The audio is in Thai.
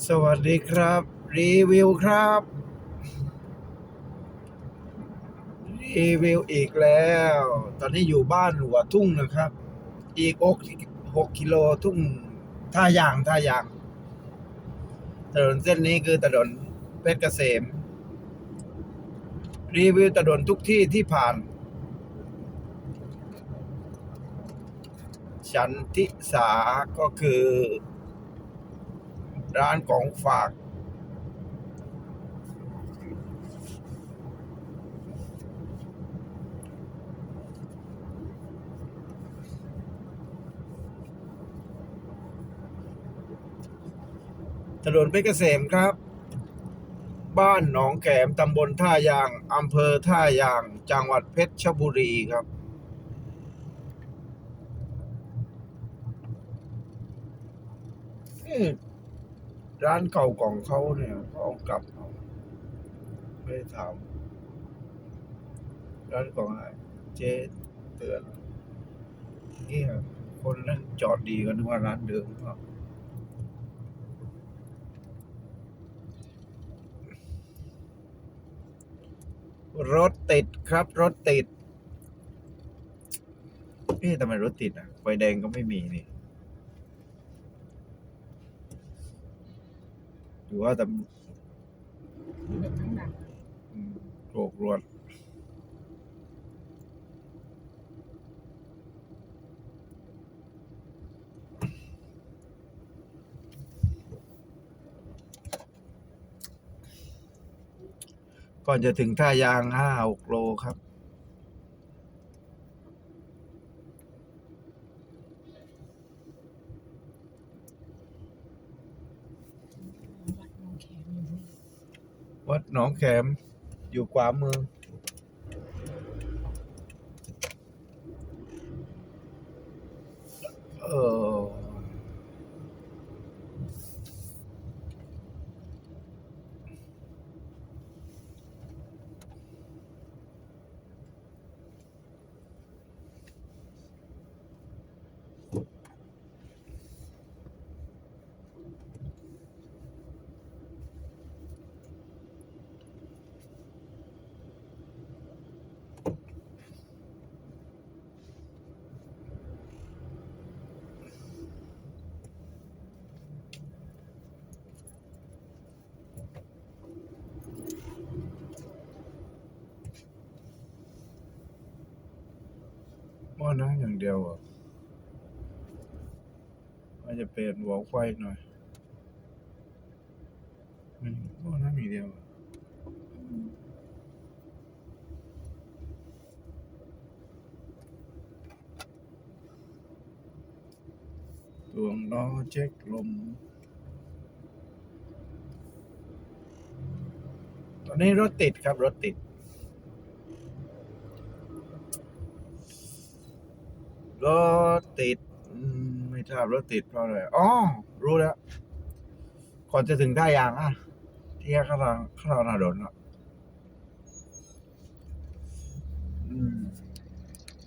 สวัสดีครับ รีวิวครับ รีวิวอีกแล้ว ตอนนี้อยู่บ้านหัวทุ่งนะครับ อีกอกหกกิโลทุ่งท่ายางท่ายางถนนเส้นนี้คือถนนเพชรเกษม รีวิวถนนทุกที่ที่ผ่านชันทิสาก็คือ ร้านของฝาก ถนนเพชรเกษมครับ บ้านหนองแขมตำบลท่ายางอำเภอท่ายาง จังหวัดเพชรบุรีครับอ๊ะ ร้านเก่าของเขาเนี่ยเขาเอากลับเอาไม่ได้ถามร้านของอะไรเจ๊เตือนเนี่ยคนนั้นจอดดีกันนึกว่าร้านเดิมเปล่ารถติดครับ รถติดเอ๊ะทำไมรถติดอะไฟแดงก็ไม่มีนี่ หรือว่าต่เป็นทั้งหนักรครวดก่อนจะถึงท่ายางห้าหกโลครับ วัดหนองแขมอยู่ขวามือ เออ ว่านะอย่างเดียวอะว่าจะเปลี่ยนหัวไฟหน่อยม่ว่านะมีเดียวอะดวงล้อเช็คลม ตอนนี้รถติดครับ รถติด รถติด ไม่ทราบรถติดเพราะอะไรอ๋อรู้แล้ว ก่อนจะถึงท่ายางอะ ที่ข้างข้างหน้าโดนอะ อืม